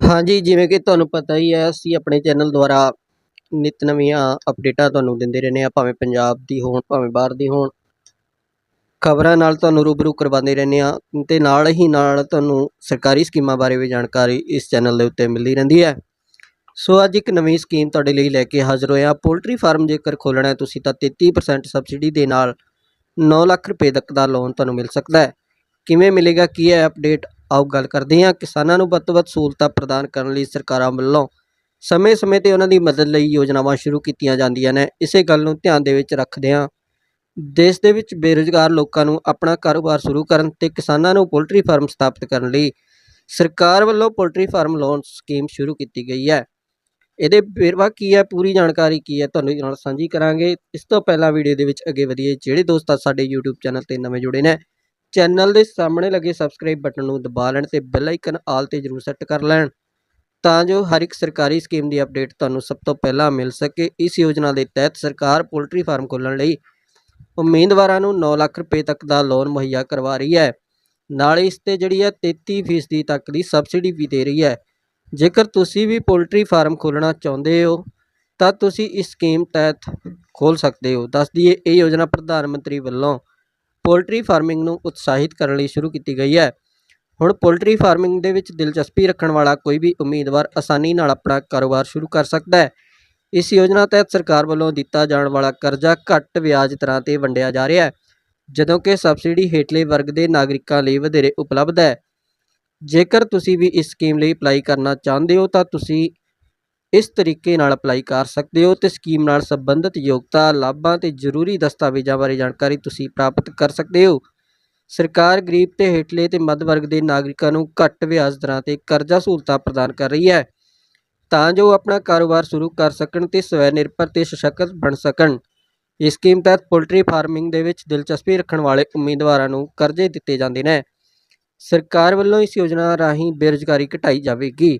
ਹਾਂਜੀ, ਜਿਵੇਂ ਕਿ ਤੁਹਾਨੂੰ ਪਤਾ ਹੀ ਹੈ, ਅਸੀਂ ਆਪਣੇ ਚੈਨਲ ਦੁਆਰਾ ਨਿਤ ਨਵੀਆਂ ਅਪਡੇਟਾਂ ਤੁਹਾਨੂੰ ਦਿੰਦੇ ਰਹਿੰਦੇ ਆ ਭਾਵੇਂ ਪੰਜਾਬ ਦੀ ਹੋਣ, ਭਾਵੇਂ ਬਾਹਰ ਦੀ ਹੋਣ। ਖਬਰਾਂ ਨਾਲ ਤੁਹਾਨੂੰ ਰੂਬਰੂ ਕਰਵਾਉਂਦੇ ਰਹਿੰਦੇ ਆ ਤੇ ਨਾਲ ਹੀ ਨਾਲ ਤੁਹਾਨੂੰ ਸਰਕਾਰੀ ਸਕੀਮਾਂ ਬਾਰੇ ਵੀ ਜਾਣਕਾਰੀ ਇਸ ਚੈਨਲ ਦੇ ਉੱਤੇ ਮਿਲਦੀ ਰਹਿੰਦੀ ਹੈ। ਸੋ ਅੱਜ ਇੱਕ ਨਵੀਂ ਸਕੀਮ ਤੁਹਾਡੇ ਲਈ ਲੈ ਕੇ ਹਾਜ਼ਰ ਹੋਇਆ। ਪੋਲਟਰੀ ਫਾਰਮ ਜੇਕਰ ਖੋਲ੍ਹਣਾ ਹੈ, ਤੁਸੀਂ ਤਾਂ 33% ਸਬਸਿਡੀ ਦੇ ਨਾਲ 9 ਲੱਖ ਰੁਪਏ ਤੱਕ ਦਾ ਲੋਨ ਤੁਹਾਨੂੰ ਮਿਲ ਸਕਦਾ ਹੈ। ਕਿਵੇਂ ਮਿਲੇਗਾ, ਕੀ ਹੈ ਅਪਡੇਟ ਆਓ ਗੱਲ ਕਰਦੇ ਹਾਂ ਕਿਸਾਨਾਂ ਨੂੰ ਵੱਧ ਤੋਂ ਵੱਧ ਸਹੂਲਤਾਂ ਪ੍ਰਦਾਨ ਕਰਨ ਲਈ ਸਰਕਾਰਾਂ ਵੱਲੋਂ ਸਮੇਂ-ਸਮੇਂ ਤੇ ਉਹਨਾਂ ਦੀ ਮਦਦ ਲਈ ਯੋਜਨਾਵਾਂ ਸ਼ੁਰੂ ਕੀਤੀਆਂ ਜਾਂਦੀਆਂ ਨੇ। ਇਸੇ ਗੱਲ ਨੂੰ ਧਿਆਨ ਦੇ ਵਿੱਚ ਰੱਖਦਿਆਂ ਦੇਸ਼ ਦੇ ਵਿੱਚ ਬੇਰੁਜ਼ਗਾਰ ਲੋਕਾਂ ਨੂੰ ਆਪਣਾ ਕਾਰੋਬਾਰ ਸ਼ੁਰੂ ਕਰਨ ਤੇ ਕਿਸਾਨਾਂ ਨੂੰ ਪੋਲਟਰੀ ਫਾਰਮ ਸਥਾਪਿਤ ਕਰਨ ਲਈ ਸਰਕਾਰ ਵੱਲੋਂ ਪੋਲਟਰੀ ਫਾਰਮ ਲੋਨ ਸਕੀਮ ਸ਼ੁਰੂ ਕੀਤੀ ਗਈ ਹੈ। ਇਹਦੇ ਵੇਰਵਾ ਕੀ ਹੈ, ਪੂਰੀ ਜਾਣਕਾਰੀ ਕੀ ਹੈ, ਤੁਹਾਨੂੰ ਨਾਲ ਸਾਂਝੀ ਕਰਾਂਗੇ। ਇਸ ਤੋਂ ਪਹਿਲਾਂ ਵੀਡੀਓ ਦੇ ਵਿੱਚ ਅੱਗੇ ਵਧੀਏ ਜਿਹੜੇ ਦੋਸਤ ਸਾਡੇ YouTube ਚੈਨਲ ਤੇ ਨਵੇਂ ਜੁੜੇ ਨੇ ਚੈਨਲ ਦੇ ਸਾਹਮਣੇ ਲੱਗੇ ਸਬਸਕ੍ਰਾਈਬ ਬਟਨ ਨੂੰ ਦਬਾ ਲੈਣ ਤੇ ਬੈਲ ਆਈਕਨ ਆਲ ਤੇ ਜ਼ਰੂਰ ਸੈੱਟ ਕਰ ਲੈਣ ਤਾਂ ਜੋ ਹਰ ਇੱਕ ਸਰਕਾਰੀ ਸਕੀਮ ਦੀ ਅਪਡੇਟ ਤੁਹਾਨੂੰ ਸਭ ਤੋਂ ਪਹਿਲਾਂ ਮਿਲ ਸਕੇ। ਇਸ ਯੋਜਨਾ ਦੇ ਤਹਿਤ ਸਰਕਾਰ ਪੋਲਟਰੀ ਫਾਰਮ ਖੋਲ੍ਹਣ ਲਈ ਉਮੀਦਵਾਰਾਂ ਨੂੰ 9 ਲੱਖ ਰੁਪਏ ਤੱਕ ਦਾ ਲੋਨ ਮੁਹੱਈਆ ਕਰਵਾ ਰਹੀ ਹੈ। ਨਾਲ ਇਸ ਤੇ ਜਿਹੜੀ ਹੈ 33% ਤੱਕ ਦੀ ਸਬਸਿਡੀ ਵੀ ਦੇ ਰਹੀ ਹੈ। ਜੇਕਰ ਤੁਸੀਂ ਵੀ ਪੋਲਟਰੀ ਫਾਰਮ ਖੋਲ੍ਹਣਾ ਚਾਹੁੰਦੇ ਹੋ ਤਾਂ ਤੁਸੀਂ ਇਸ ਸਕੀਮ ਤਹਿਤ ਖੋਲ੍ਹ ਸਕਦੇ ਹੋ। ਦੱਸ ਦਈਏ, ਇਹ ਯੋਜਨਾ ਪ੍ਰਧਾਨ ਮੰਤਰੀ ਵੱਲੋਂ ਪੋਲਟਰੀ ਫਾਰਮਿੰਗ ਨੂੰ ਉਤਸ਼ਾਹਿਤ ਕਰਨ ਲਈ ਸ਼ੁਰੂ ਕੀਤੀ ਗਈ ਹੈ। ਹੁਣ ਪੋਲਟਰੀ ਫਾਰਮਿੰਗ ਦੇ ਵਿੱਚ ਦਿਲਚਸਪੀ ਰੱਖਣ ਵਾਲਾ ਕੋਈ ਵੀ ਉਮੀਦਵਾਰ ਆਸਾਨੀ ਨਾਲ ਆਪਣਾ ਕਾਰੋਬਾਰ ਸ਼ੁਰੂ ਕਰ ਸਕਦਾ ਹੈ। ਇਸ ਯੋਜਨਾ ਤਹਿਤ ਸਰਕਾਰ ਵੱਲੋਂ ਦਿੱਤਾ ਜਾਣ ਵਾਲਾ ਕਰਜ਼ਾ ਘੱਟ ਵਿਆਜ ਦਰਾਂ ਤੇ ਵੰਡਿਆ ਜਾ ਰਿਹਾ ਹੈ, ਜਦੋਂ ਕਿ ਸਬਸਿਡੀ ਹੇਠਲੇ ਵਰਗ ਦੇ ਨਾਗਰਿਕਾਂ ਲਈ ਵਧੇਰੇ ਉਪਲਬਧ ਹੈ। ਜੇਕਰ ਤੁਸੀਂ ਵੀ ਇਸ ਸਕੀਮ ਲਈ ਅਪਲਾਈ ਕਰਨਾ ਚਾਹੁੰਦੇ ਹੋ ਤਾਂ ਤੁਸੀਂ ਇਸ ਤਰੀਕੇ ਨਾਲ ਅਪਲਾਈ ਕਰ ਸਕਦੇ ਹੋ ਤੇ ਸਕੀਮ ਨਾਲ ਸੰਬੰਧਿਤ ਯੋਗਤਾ, ਲਾਭਾਂ ਤੇ ਜ਼ਰੂਰੀ ਦਸਤਾਵੇਜ਼ਾਂ ਬਾਰੇ ਜਾਣਕਾਰੀ ਤੁਸੀਂ ਪ੍ਰਾਪਤ ਕਰ ਸਕਦੇ ਹੋ। ਸਰਕਾਰ ਗਰੀਬ ਤੇ ਹੇਠਲੇ ਤੇ ਮੱਧ ਵਰਗ ਦੇ ਨਾਗਰਿਕਾਂ ਨੂੰ ਘੱਟ ਵਿਆਜ ਦਰਾਂ ਤੇ ਕਰਜ਼ਾ ਸਹੂਲਤਾਂ ਪ੍ਰਦਾਨ ਕਰ ਰਹੀ ਹੈ। ਤਾਂ ਜੋ ਉਹ ਆਪਣਾ ਕਾਰੋਬਾਰ ਸ਼ੁਰੂ ਕਰ ਸਕਣ ਤੇ ਸਵੈ ਨਿਰਭਰ ਤੇ ਸਸ਼ਕਤ ਬਣ ਸਕਣ। ਇਸ ਸਕੀਮ ਤਹਿਤ ਪੋਲਟਰੀ ਫਾਰਮਿੰਗ ਦੇ ਵਿੱਚ ਦਿਲਚਸਪੀ ਰੱਖਣ ਵਾਲੇ ਉਮੀਦਵਾਰਾਂ ਨੂੰ ਕਰਜ਼ੇ ਦਿੱਤੇ ਜਾਂਦੇ ਨੇ। ਸਰਕਾਰ ਵੱਲੋਂ ਇਸ ਯੋਜਨਾ ਰਾਹੀਂ ਬੇਰੁਜ਼ਗਾਰੀ ਘਟਾਈ ਜਾਵੇਗੀ।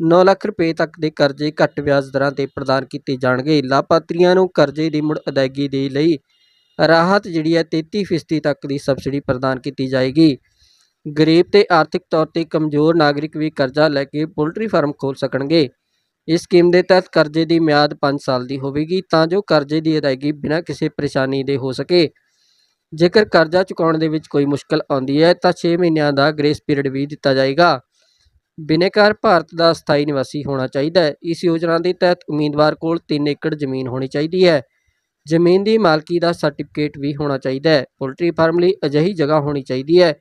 9 ਲੱਖ ਰੁਪਏ ਤੱਕ ਦੇ ਕਰਜ਼ੇ ਘੱਟ ਵਿਆਜ ਦਰਾਂ ਤੇ ਪ੍ਰਦਾਨ ਕੀਤੇ ਜਾਣਗੇ। ਲਾਭਪਾਤਰੀਆਂ ਨੂੰ ਕਰਜ਼ੇ ਦੀ ਮੁੜ ਅਦਾਇਗੀ ਦੇ ਲਈ ਰਾਹਤ ਜਿਹੜੀ ਹੈ 33% ਤੱਕ ਦੀ ਸਬਸਿਡੀ ਪ੍ਰਦਾਨ ਕੀਤੀ ਜਾਏਗੀ। ਗਰੀਬ ਤੇ ਆਰਥਿਕ ਤੌਰ ਤੇ ਕਮਜ਼ੋਰ ਨਾਗਰਿਕ ਵੀ ਕਰਜ਼ਾ ਲੈ ਕੇ ਪੋਲਟਰੀ ਫਾਰਮ ਖੋਲ੍ਹ ਸਕਣਗੇ। ਇਸ ਸਕੀਮ ਦੇ ਤਹਿਤ ਕਰਜ਼ੇ ਦੀ ਮਿਆਦ 5 ਸਾਲ ਦੀ ਹੋਵੇਗੀ ਤਾਂ ਜੋ ਕਰਜ਼ੇ ਦੀ ਅਦਾਇਗੀ ਬਿਨਾਂ ਕਿਸੇ ਪਰੇਸ਼ਾਨੀ ਦੇ ਹੋ ਸਕੇ। ਜੇਕਰ ਕਰਜ਼ਾ ਚੁਕਾਉਣ ਦੇ ਵਿੱਚ ਕੋਈ ਮੁਸ਼ਕਲ ਆਉਂਦੀ ਹੈ ਤਾਂ 6 ਮਹੀਨਿਆਂ ਦਾ ਗ੍ਰੇਸ ਪੀਰੀਅਡ ਵੀ ਦਿੱਤਾ ਜਾਏਗਾ। ਬਿਨੇਕਾਰ ਭਾਰਤ ਦਾ ਸਥਾਈ ਨਿਵਾਸੀ ਹੋਣਾ ਚਾਹੀਦਾ ਹੈ। ਇਸ ਯੋਜਨਾ ਦੇ ਤਹਿਤ ਉਮੀਦਵਾਰ ਕੋਲ 3 ਏਕੜ ਜ਼ਮੀਨ ਹੋਣੀ ਚਾਹੀਦੀ ਹੈ। ਜ਼ਮੀਨ ਦੀ ਮਾਲਕੀ ਦਾ ਸਰਟੀਫਿਕੇਟ ਵੀ ਹੋਣਾ ਚਾਹੀਦਾ ਹੈ। ਪੋਲਟਰੀ ਫਾਰਮ ਲਈ ਅਜਿਹੀ ਜਗ੍ਹਾ ਹੋਣੀ ਚਾਹੀਦੀ ਹੈ,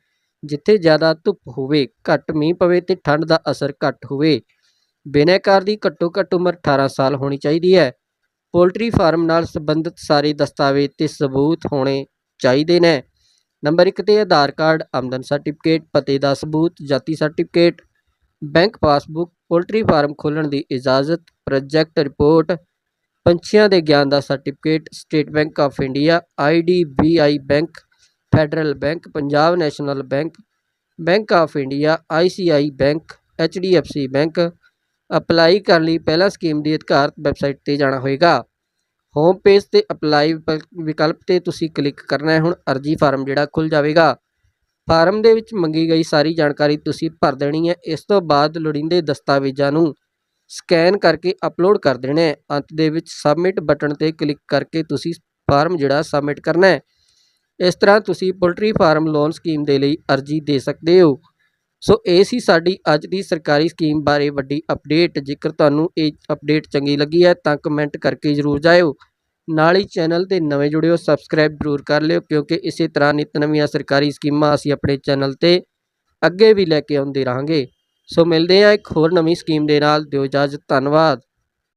ਜਿੱਥੇ ਜ਼ਿਆਦਾ ਧੁੱਪ ਹੋਵੇ, ਘੱਟ ਮੀਂਹ ਪਵੇ ਤੇ ਠੰਡ ਦਾ ਅਸਰ ਘੱਟ ਹੋਵੇ। ਬਿਨੇਕਾਰ ਦੀ ਘੱਟੋ ਘੱਟ ਉਮਰ 18 ਸਾਲ ਹੋਣੀ ਚਾਹੀਦੀ ਹੈ। ਪੋਲਟਰੀ ਫਾਰਮ ਨਾਲ ਸੰਬੰਧਿਤ ਸਾਰੇ ਦਸਤਾਵੇਜ਼ ਤੇ ਸਬੂਤ ਹੋਣੇ ਚਾਹੀਦੇ ਨੇ। ਨੰਬਰ 1 ਤੇ ਆਧਾਰ ਕਾਰਡ, ਆਮਦਨ ਸਰਟੀਫਿਕੇਟ, ਪਤੇ ਦਾ ਸਬੂਤ, ਜਾਤੀ certificate bank passbook, poultry farm ਖੋਲ੍ਹਣ ਦੀ ਇਜਾਜ਼ਤ, ਪ੍ਰੋਜੈਕਟ ਰਿਪੋਰਟ, ਪੰਛੀਆਂ ਦੇ ਗਿਆਨ ਦਾ certificate, state bank of India IDBI bank, federal bank, Punjab national bank bank of India ICI bank HDFC bank, apply ਕਰਨ ਲਈ ਪਹਿਲਾ ਸਕੀਮ ਦੀ ਅਧਿਕਾਰਤ ਵੈਬਸਾਈਟ ਤੇ ਜਾਣਾ ਹੋਵੇਗਾ ਹੋਮ ਪੇਜ ਤੇ ਅਪਲਾਈ ਵਿਕਲਪ ਤੇ ਤੁਸੀਂ ਕਲਿੱਕ ਕਰਨਾ ਹੈ। ਹੁਣ ਅਰਜੀ ਫਾਰਮ ਜਿਹੜਾ ਖੁੱਲ ਜਾਵੇਗਾ। ਫਾਰਮ ਦੇ ਵਿੱਚ ਮੰਗੀ ਗਈ ਸਾਰੀ ਜਾਣਕਾਰੀ ਤੁਸੀਂ ਭਰ ਦੇਣੀ ਹੈ। ਇਸ ਤੋਂ ਬਾਅਦ ਲੋੜੀਂਦੇ ਦਸਤਾਵੇਜ਼ਾਂ ਨੂੰ ਸਕੈਨ ਕਰਕੇ ਅਪਲੋਡ ਕਰ ਦੇਣਾ ਹੈ। ਅੰਤ ਦੇ ਵਿੱਚ ਸਬਮਿਟ ਬਟਨ ਤੇ ਕਲਿੱਕ ਕਰਕੇ ਤੁਸੀਂ ਫਾਰਮ ਜਿਹੜਾ ਸਬਮਿਟ ਕਰਨਾ ਹੈ। ਇਸ ਤਰ੍ਹਾਂ ਤੁਸੀਂ ਪੋਲਟਰੀ ਫਾਰਮ ਲੋਨ ਸਕੀਮ ਦੇ ਲਈ ਅਰਜੀ ਦੇ ਸਕਦੇ ਹੋ। ਸੋ ਇਹ ਸੀ ਸਾਡੀ ਅੱਜ ਦੀ ਸਰਕਾਰੀ ਸਕੀਮ ਬਾਰੇ ਵੱਡੀ ਅਪਡੇਟ। ਜੇਕਰ ਤੁਹਾਨੂੰ ਇਹ ਅਪਡੇਟ ਚੰਗੀ ਲੱਗੀ ਹੈ ਤਾਂ ਕਮੈਂਟ ਕਰਕੇ ਜ਼ਰੂਰ ਜਾਇਓ। ਨਾਲ ਹੀ ਚੈਨਲ ਤੇ ਨਵੇਂ ਜੁੜਿਓ, ਸਬਸਕ੍ਰਾਈਬ ਜ਼ਰੂਰ ਕਰ ਲਿਓ, ਕਿਉਂਕਿ ਇਸੇ ਤਰ੍ਹਾਂ ਨਿਤ ਨਵੀਆਂ ਸਰਕਾਰੀ ਸਕੀਮਾਂ ਅਸੀਂ ਆਪਣੇ ਚੈਨਲ ਤੇ ਅੱਗੇ ਵੀ ਲੈ ਕੇ ਆਉਂਦੇ ਰਹਾਂਗੇ। ਸੋ ਮਿਲਦੇ ਹਾਂ ਇੱਕ ਹੋਰ ਨਵੀਂ ਸਕੀਮ ਦੇ ਨਾਲ। ਦਿਓ ਇਜਾਜ਼ਤ, ਧੰਨਵਾਦ।